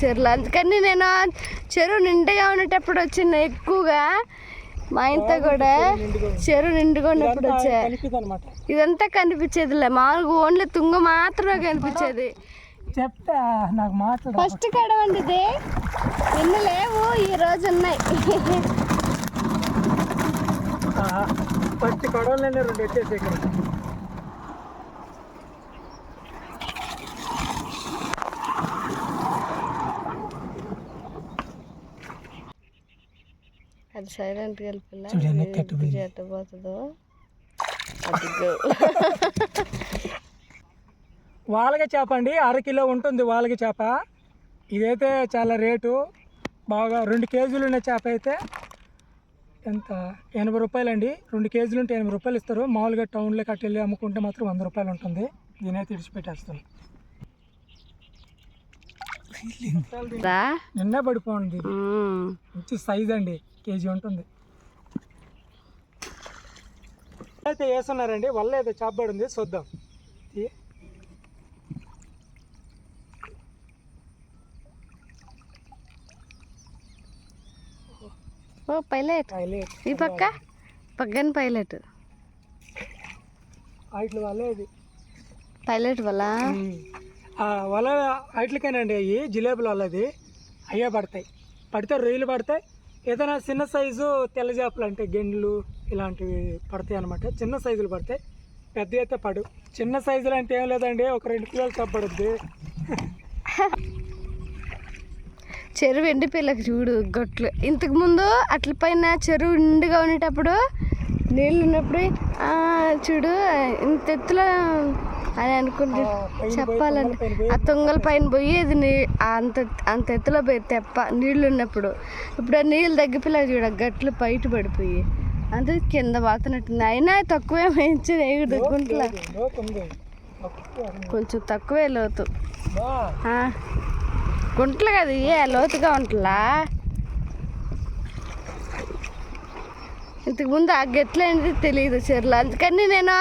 చెరువులు అందుకని నేను చెరువు నిండుగా ఉండేటప్పుడు వచ్చిన ఎక్కువగా మా ఇంత కూడా చెరువు నిండుగా ఉన్నప్పుడు వచ్చా. ఇదంతా కనిపించేదిలే. మామూలుగా ఓన్లీ తుంగ మాత్రమే కనిపించేది. చెప్తా నాకు మాట్లాడ. ఫస్ట్ కడవండి ఇది. నిన్న లేవు ఈ రోజు ఉన్నాయి. ఫస్ట్ కడవలనే రెండు వచ్చేసి ఇక్కడ. అది సైలెంట్ వెళ్ళిపోయిన చూడు ఎంత ఎట్టు పోయింది. ఎట్ట పోతుందో. అదిగో. వాలగ చేప అండి అర కిలో ఉంటుంది వాలగ చేప. ఇదైతే చాలా రేటు బాగా రెండు కేజీలు ఉన్న చేప అయితే ఎంత? ఎనభై రూపాయలు అండి రెండు కేజీలు ఉంటే ఎనభై రూపాయలు ఇస్తారు. మామూలుగా టౌన్లో కట్టి వెళ్ళి అమ్ముకుంటే మాత్రం వంద రూపాయలు ఉంటుంది. దీనైతే ఇడిచిపెట్టేస్తాను నిన్నే పడిపోండి. మంచి సైజ్ అండి. కేజీ ఉంటుంది. అయితే వేస్తున్నారండి. వల్ల అయితే చేపబడి ఉంది. చూద్దాం. ఓ పైలట్. ఈ పక్క? పక్కన పైలట్. పైలట్ వల్ల? వల వాటికైనండి అవి జిలేబులు వాళ్ళది అయ్యే పడతాయి. పడితే రొయ్యలు పడతాయి. ఏదైనా చిన్న సైజు తెల్ల చేపలు అంటే గెండ్లు ఇలాంటివి పడతాయి అనమాట చిన్న సైజులు పడతాయి. పెద్ద అయితే పడు చిన్న సైజులు అంటే ఏం లేదండి ఒక రెండు కిలోలు చెప్పబడుద్ది చెరువు ఎండి పిల్లకి చూడు గొట్లు. ఇంతకు ముందు అట్ల పైన చెరువు నిండుగా ఉండేటప్పుడు నీళ్ళు ఉన్నప్పుడు చూడు ఇంత ఎత్తులో అని అనుకుంటే పోయి ఆ తుంగల పైన పోయేది నీ అంత అంత ఎత్తులో పోయి తెప్ప నీళ్ళు ఉన్నప్పుడు ఇప్పుడు ఆ నీళ్ళు తగ్గిపోయి చూడ గట్లు బయట పడిపోయి. అంతే కింద బాతున్నట్టుంది అయినా తక్కువే మంచి ఉంది. కొంచెం తక్కువే లోతు. గుంటలు కదా ఏ లోతుగా ఉంటలా? ఇంతకు ముందు ఆ గెట్లు అనేది తెలియదు చెరువులు. అందుకని నేను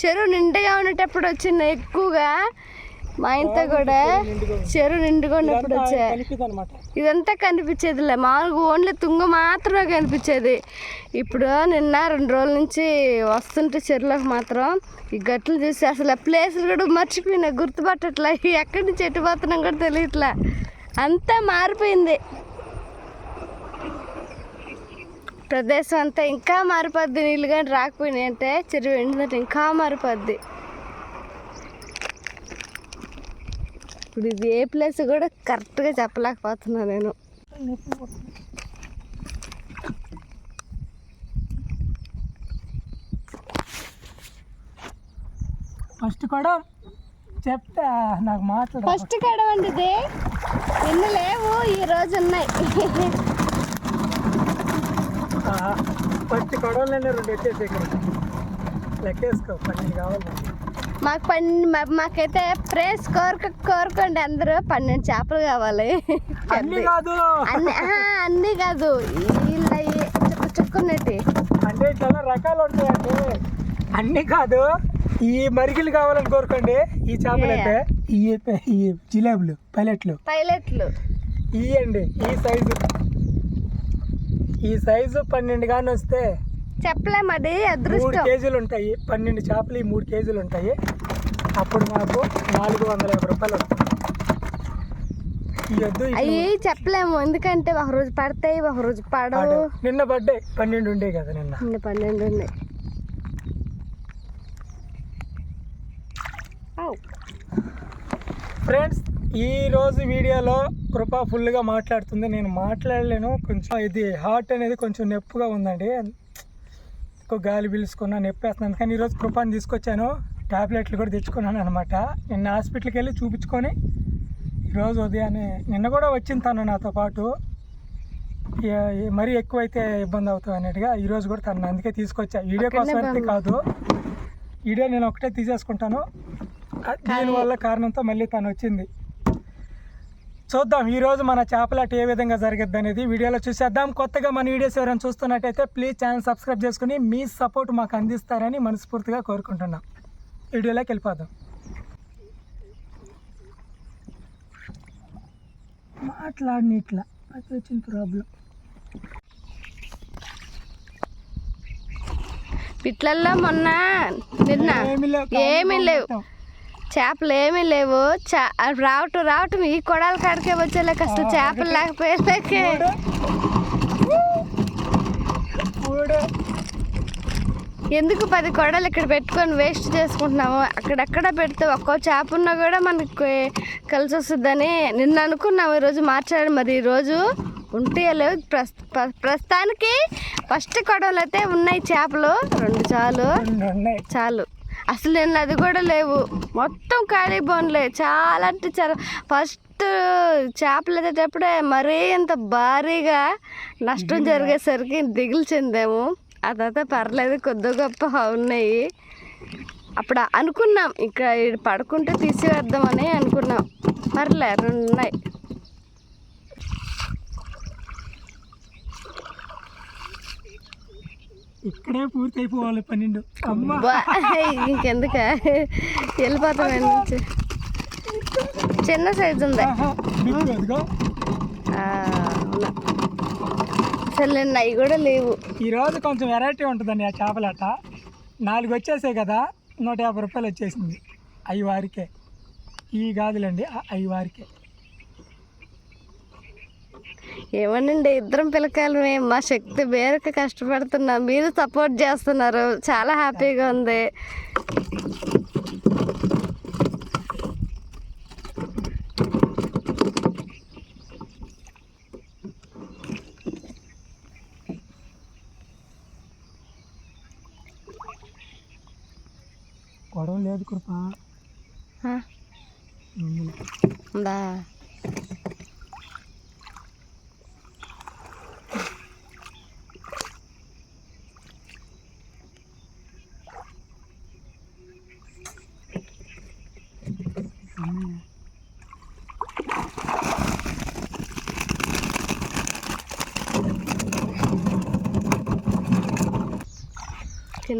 చెరువు నిండుగా ఉండేటప్పుడు వచ్చిన ఎక్కువగా మా ఇంత కూడా చెరువు నిండుగా ఉన్నప్పుడు వచ్చా ఇదంతా కనిపించేదిలే. మామూలుగా ఓన్లీ తుంగ మాత్రమే కనిపించేది. ఇప్పుడు నిన్న రెండు రోజుల నుంచి వస్తుంటే చెరువులకు మాత్రం ఈ గట్లు చూసి అసలు ఆ ప్లేసులు కూడా మర్చిపోయినా గుర్తుపట్టట్లా. ఎక్కడి నుంచి ఎటు పోతున్నాం కూడా తెలియట్లా. అంతా మారిపోయింది. ప్రదేశం అంతా ఇంకా మారిపోద్ది నీళ్ళు కానీ రాకపోయినాయి అంటే చెరువు ఎండిందంటే ఇంకా మారిపోద్ది. ఇప్పుడు ఇది ఏ ప్లేస్ కూడా కరెక్ట్గా చెప్పలేకపోతున్నా నేను. ఫస్ట్ కూడా చెప్తా నాకు మాట్లాడ. ఫస్ట్ కడవండి ఇది నిన్న లేవు ఈ రోజు ఉన్నాయి. ఫస్ట్ కడవలనే రెండు వచ్చేసి ఇక్కడ. లెక్కేసుకో పన్నెండు కావాలి మాకు పన్నెండు మాకైతే ప్రేస్ కోరక కోరుకోండి అందరూ. పన్నెండు చేపలు కావాలి. అన్ని కాదు. అన్ని కాదు. చుక్క చుక్కున్నట్టు. అంటే చాలా రకాలు ఉంటాయండి. అన్ని కాదు. ఈ మరిగిలు కావాలని కోరుకోండి. ఈ చేపలు అయితే ఈ జిలేబులు పైలట్లు. పైలట్లు. ఇవ్వండి ఈ సైజు. ఈ సైజు పన్నెండు కానీ వస్తే చెప్పలేం అది మూడు అదృష్టం కేజీలు ఉంటాయి. పన్నెండు చేపలు ఈ మూడు కేజీలు ఉంటాయి. అప్పుడు మాకు నాలుగు వందల యాభై రూపాయలు వస్తుంది ఈ వద్దు ఇట్లా అవి చెప్పలేము. ఎందుకంటే ఒక రోజు పడతాయి ఒక రోజు పడవు. నిన్న బర్త్డే పన్నెండు ఉండే కదా నిన్న. ఇంకా పన్నెండు ఉన్నాయి. ఫ్రెండ్స్ ఈ రోజు వీడియోలో కృప ఫుల్గా మాట్లాడుతుంది. నేను మాట్లాడలేను. కొంచెం ఇది హార్ట్ అనేది కొంచెం నొప్పిగా ఉందండి. ఎక్కువ గాలి పీల్చుకున్నా నొప్పి వేస్తుంది కానీ ఈరోజు కృపాని తీసుకొచ్చాను. టాబ్లెట్లు కూడా తెచ్చుకున్నాను అనమాట నిన్న హాస్పిటల్కి వెళ్ళి చూపించుకొని ఈరోజు ఉదయాన్నే నిన్న కూడా వచ్చింది తను నాతో పాటు. మరీ ఎక్కువైతే ఇబ్బంది అవుతుంది అన్నట్టుగా ఈరోజు కూడా తను అందుకే తీసుకొచ్చా. వీడియో కోసం అయితే కాదు. వీడియో నేను ఒకటే తీసేసుకుంటాను. దీనివల్ల కారణంతో మళ్ళీ తను వచ్చింది. చూద్దాం ఈ రోజు మన చేపలాట ఏ విధంగా జరిగిద్ది అనేది వీడియోలో చూసేద్దాం. కొత్తగా మన వీడియోస్ ఎవరైనా చూస్తున్నట్టయితే ప్లీజ్ ఛానల్ సబ్స్క్రైబ్ చేసుకుని మీ సపోర్ట్ మాకు అందిస్తారని మనస్ఫూర్తిగా కోరుకుంటున్నాం. వీడియోలోకి వెళ్ళిపోదాం. మాట్లాడిని ఇట్లా అది వచ్చిన ప్రాబ్లం పిట్లల్లో మొన్న నిన్న ఏమీ లేవు, చేపలు ఏమీ లేవు. చా రావటం రావటం ఈ కొడాల కాడికే వచ్చేలేక అసలు చేపలు లేకపోయేలేకే చూడు. ఎందుకు పది కొడలు ఇక్కడ పెట్టుకొని వేస్ట్ చేసుకుంటున్నాము? అక్కడెక్కడ పెడితే ఒక్కో చేప ఉన్నా కూడా మనకి కలిసి వస్తుందని నిన్న అనుకున్నాము ఈరోజు మార్చాడు మరి ఈరోజు ఉంటే లేవు. ప్రస్ ప్ర- ప్రస్తుతానికి ఫస్ట్ కొడవలు అయితే ఉన్నాయి చేపలు. రెండు చాలు. చాలు. అసలు నిన్న అది కూడా లేవు. మొత్తం ఖాళీ బోన్లే. చాలా అంటే చాలా. ఫస్ట్ చేపలు ఎత్తేటప్పుడే మరీ ఇంత భారీగా నష్టం జరిగేసరికి దిగులు చెందాము ఆ తర్వాత పర్లేదు కొద్ది గొప్ప ఉన్నాయి. అప్పుడు అనుకున్నాం ఇక్కడ పడుకుంటే తీసివేద్దామని అనుకున్నాం. పర్లే రెండు ఉన్నాయి. ఇక్కడే పూర్తి అయిపోవాలి పన్నెండు ఇంకెందుక? వెళ్ళిపోతాం చిన్న సైజు ఉంది. అసలు అవి కూడా లేవు. ఈ రోజు కొంచెం వెరైటీ ఉంటుందండి ఆ చేపలాట. నాలుగు వచ్చేసాయి కదా నూట యాభై రూపాయలు వచ్చేసింది. అవి వారికే. ఈ గాజులండి అవి వారికే. ఏమనండి ఇద్దరం పిల్లకాయలు మేము మా శక్తి మేరకు కష్టపడుతున్నాం మీరు సపోర్ట్ చేస్తున్నారు. చాలా హ్యాపీగా ఉంది. గొడవ లేదు కృప. ఆ,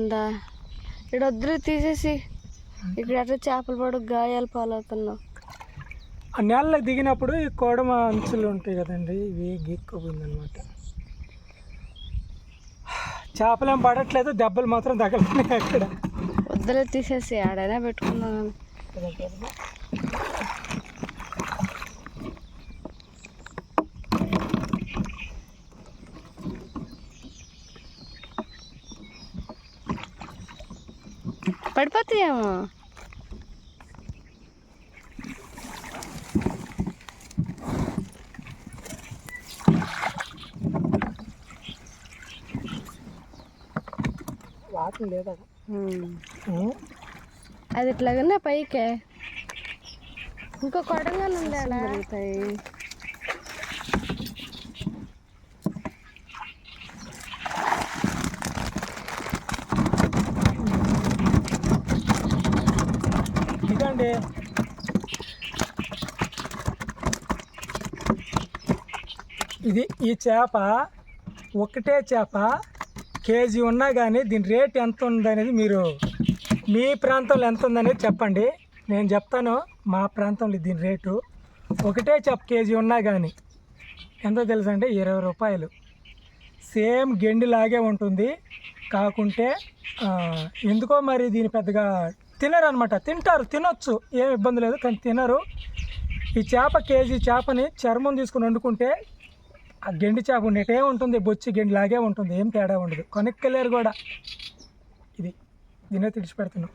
ఉందా? ఇక్కడ వద్దులు తీసేసి. ఇక్కడ అట్లా చేపలు పడు గాయాలు పాలవుతున్నావు? ఆ నేలలో దిగినప్పుడు ఈ కోడమ అంచులు ఉంటాయి కదండి ఇవి గీక్కుపోయిందనమాట. చేపలేం పడట్లేదు దెబ్బలు మాత్రం తగలుతున్నాయి అక్కడ. వద్దులే తీసేసి. ఆడైనా పెట్టుకున్నాను పడిపోతాయేమో. అది ఇట్లాగనే పైకే. ఇంకో కొడంగా ఉందా ఇది. ఈ చేప ఒకటే చేప. కేజీ ఉన్నా కానీ దీని రేట్ ఎంత ఉందనేది మీరు మీ ప్రాంతంలో ఎంత ఉందనేది చెప్పండి. నేను చెప్తాను మా ప్రాంతంలో దీని రేటు. ఒకటే చేప కేజీ ఉన్నా కానీ ఎంతో తెలుసు అంటే ఇరవై రూపాయలు. సేమ్ గెండిలాగే ఉంటుంది. కాకుంటే ఎందుకో మరి దీని పెద్దగా తినరనమాట. తింటారు తినొచ్చు ఏం ఇబ్బంది లేదు. కానీ తినరు. ఈ చేప కేజీ చేపని చర్మం తీసుకుని వండుకుంటే ఆ గెండి చేప ఉండేటే ఉంటుంది బొచ్చి గెండి లాగే ఉంటుంది ఏం తేడా ఉండదు. కొనక్కలేరు కూడా. ఇది దీనే తెలిసి పెడుతున్నాం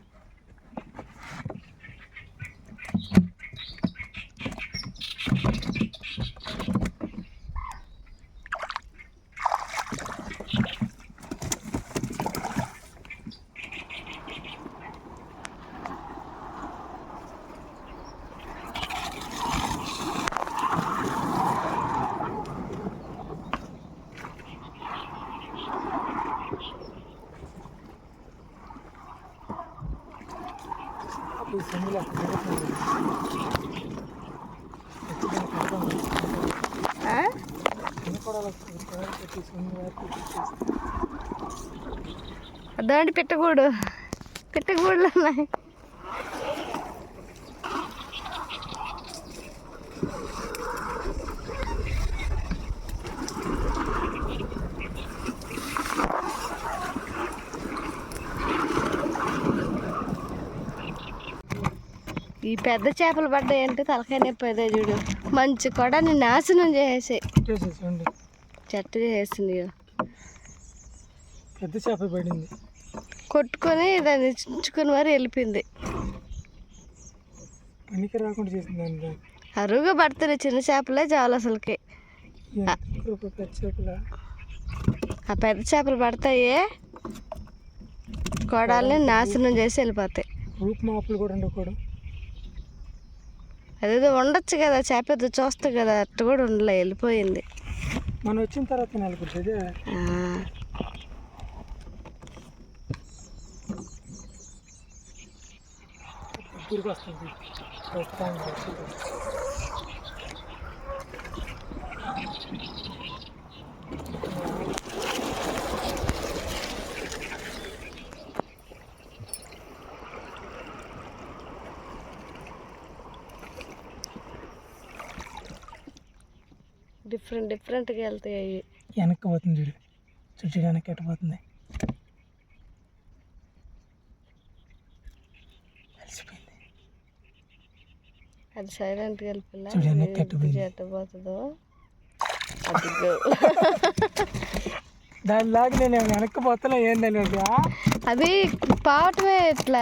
అదండి పెట్టకూడు పెట్టకూడదు ఈ పెద్ద చేపలు పడ్డాయంటే తలకాయ నొప్పి చూడు. మంచి కొడని నాశనం చేసేసాయి. చేసేసింది ఇగో. పెద్ద చేప పడింది. కొట్టుకొని దాన్ని చించుకొని మరి వెళ్ళిపోయింది. పనికి రాకుండా చేసిందండి అరువుగా పడుతున్నాయి చిన్న చేపలే చాలు అసలుకి. ఆ పెద్ద చేపలు పడతాయి. కొడాలని నాశనం చేసి వెళ్ళిపోతాయి. మాపులు కూడా ఉండకూడదు. అదేదో ఉండొచ్చు కదా చేప చూస్తా కదా అట్ట కూడా ఉండలే వెళ్ళిపోయింది. మనం వచ్చిన తర్వాత నెలకొచ్చేది తిరిగి వస్తుంది. ప్రస్తుతానికి వచ్చి. డిఫరెంట్ డిఫరెంట్గా వెళ్తాయి అవి. వెనక్కి పోతుంది చూడు చుట్టూ వెనక్కి ఎట్టపోతుంది అలసిపోయింది. అది సైలెంట్గా వెళ్ళిపోయినా చూడు, వెనక్కి ఎట్టు పోయింది. ఎట్ట పోతుందో. అదిగో. దాని లాగా నేను వెనక్కి పోతలే ఏం తెలియదు. అది పావటమే ఇట్లా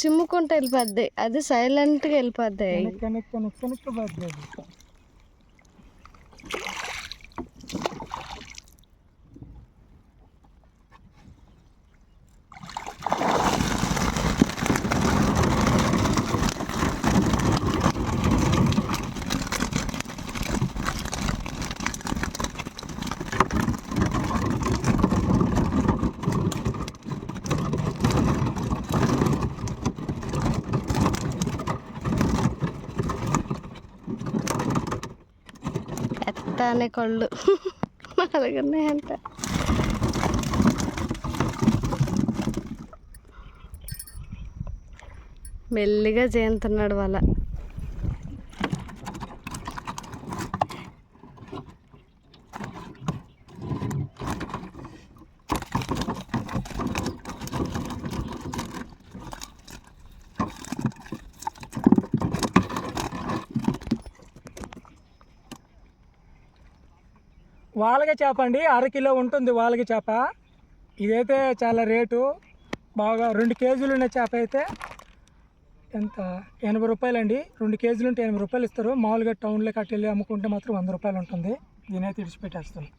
చిమ్ముకుంటూ వెళ్ళిపోద్ది. అది సైలెంట్గా వెళ్ళిపోద్ది. వెనక్కి వెనక్కి వెనక్కి వెనక్కి పోతుంది ఎత్తానే కళ్ళు అలాగన్నాయంట మెల్లిగా చేస్తున్నాడు వాళ్ళ. వాలగ చేప అండి. అర కిలో ఉంటుంది వాలగ చేప. ఇదైతే చాలా రేటు. బాగా రెండు కేజీలు ఉన్న చేప అయితే ఎంత? ఎనభై రూపాయలు అండి. రెండు కేజీలు ఉంటే ఎనభై రూపాయలు ఇస్తారు. మామూలుగా టౌన్లోకి అటు వెళ్ళి అమ్ముకుంటే మాత్రం వంద రూపాయలు ఉంటుంది. దీనైతే ఇడిచిపెట్టేస్తాను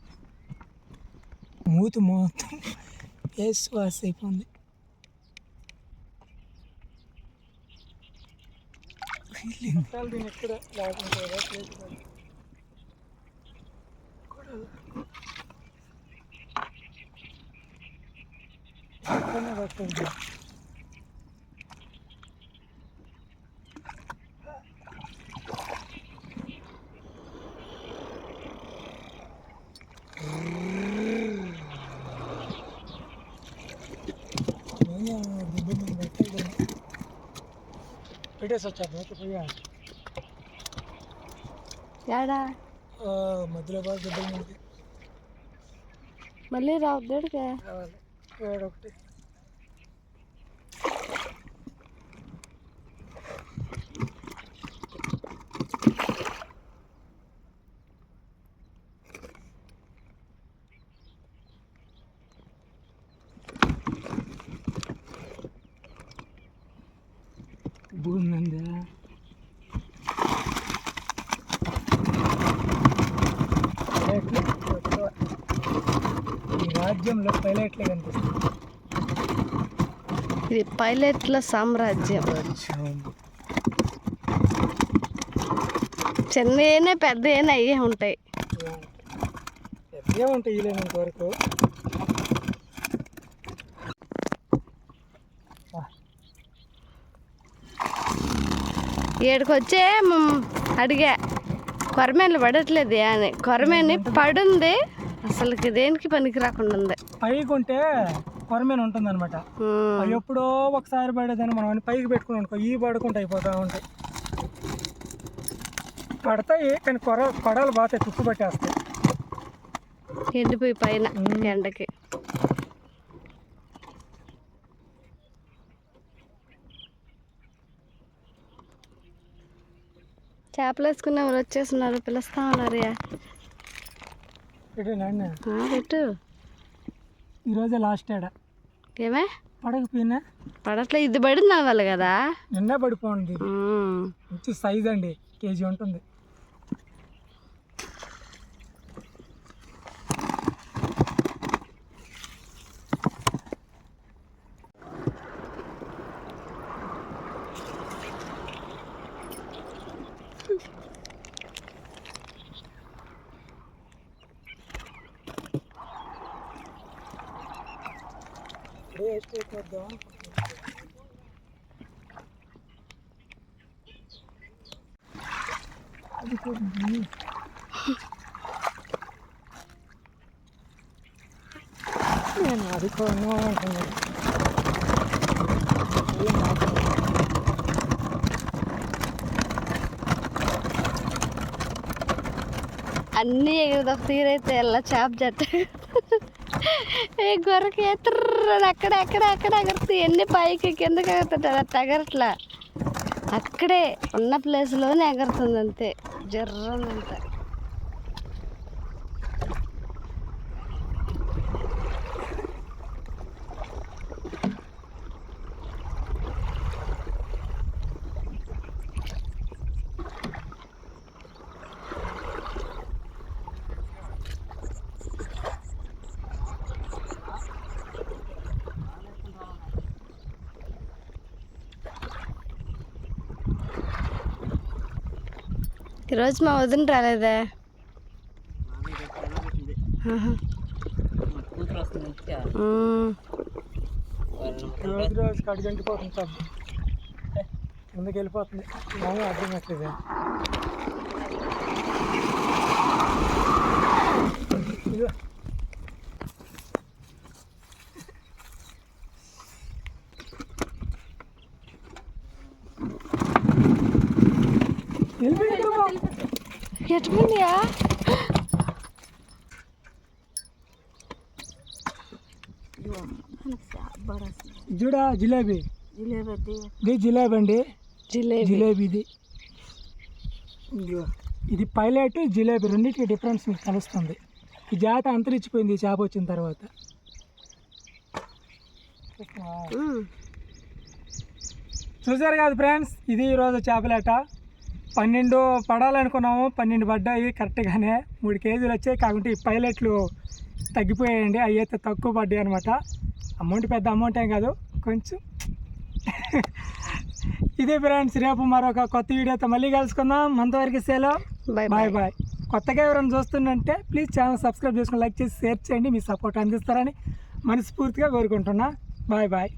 మూతి మొత్తం వేసి వాసి అయిపోయింది దీన్ని ఎక్కడ లేకుంటే పక్కనే పడుతుంది పెట్టేసి వచ్చాను ఓకే పోయా యాడా మధ్యలో బాగా దెబ్బలు మనకి మళ్ళీ రావాలి. ఏడు ఒకటి పైలట్లే కనిపిస్తుంది ఇది పైలట్ల సామ్రాజ్యం. చిన్న పెద్ద అయ్యే ఉంటాయి. పెద్దగా ఉంటాయి వీలైనంత వరకు. ఏడుకు వచ్చే మ్, అడిగా కొరమేన్లు పడట్లేదు అని. కొరమేని పడుంది అసలుకి దేనికి పనికి రాకుండా ఉంది? పైకి ఉంటే కొరమేన ఉంటుంది అనమాట. అవి ఎప్పుడో ఒకసారి పడేదని మనం అన్ని పైకి పెట్టుకుని అనుకో ఈ పడుకుంటూ అయిపోతూ ఉంటాయి. పడతాయి కానీ కొర కొడలు బాగా తుప్పు పట్టేస్తాయి. ఎండిపోయి పైన ఎండకి. చేపలు వేసుకునే వాళ్ళు వచ్చేస్తున్నారు పిలుస్తా ఉన్నారు పెట్టు ఈరోజే లాస్ట్ ఆడ ఏమే? పడకపోయినా? పడట్లే ఇది పడింది అవ్వాలి కదా. నిన్నే పడిపోండి. మంచి సైజ్ అండి కేజీ ఉంటుంది. నేను అది కొను అంటున్నాను ఏం నాకు అన్నీ ఎగురుదా తీరైతే ఎలా చేప జట్ట ఏ గొర్రెకి కుర్రాడు అక్కడ అక్కడ అక్కడ ఎగురుతాయి ఎన్ని పైకి కిందకి ఎగురుతుంది అది తగరట్లా. అక్కడే ఉన్న ప్లేస్లోనే ఎగురుతుంది అంతే. జర్రనంత. ఈరోజు మా వదిన రాలేదే. ఆహా. రోజు రోజు కడిగంటిపోతుంది సబ్బు ముందుకు వెళ్ళిపోతుంది? ఏమో అర్థం ఎటుపోయిందియా చూడా జిలేబీ. ఇది జిలేబీ అండి. జిలేబీ. జిలేబీ ఇది. ఇది పైలట్ జిలేబీ రెండింటికి డిఫరెన్స్ మీకు తెలుస్తుంది. ఈ జాత అంతరించిపోయింది ఈ చేప వచ్చిన తర్వాత. చూసారు కదా ఫ్రెండ్స్ ఇది ఈరోజు చేపలేట. పన్నెండు పడాలనుకున్నాము పన్నెండు పడ్డాయి కరెక్ట్గానే. మూడు కేజీలు వచ్చాయి కాకుంటే ఈ పైలట్లు తగ్గిపోయాయండి అవి అయితే తక్కువ పడ్డాయి అనమాట అమౌంట్ పెద్ద అమౌంట్ ఏం కాదు కొంచెం. ఇదే ఫ్రెండ్స్ రేపు మరొక కొత్త వీడియోతో మళ్ళీ కలుసుకుందాం. అంతవరకు బాయ్ బాయ్ బాయ్ బాయ్ కొత్తగా ఎవరైనా చూస్తుందంటే ప్లీజ్ ఛానల్ సబ్స్క్రైబ్ చేసుకుని లైక్ చేసి షేర్ చేయండి. మీ సపోర్ట్ అందిస్తారని మనస్ఫూర్తిగా కోరుకుంటున్నా. Bye bye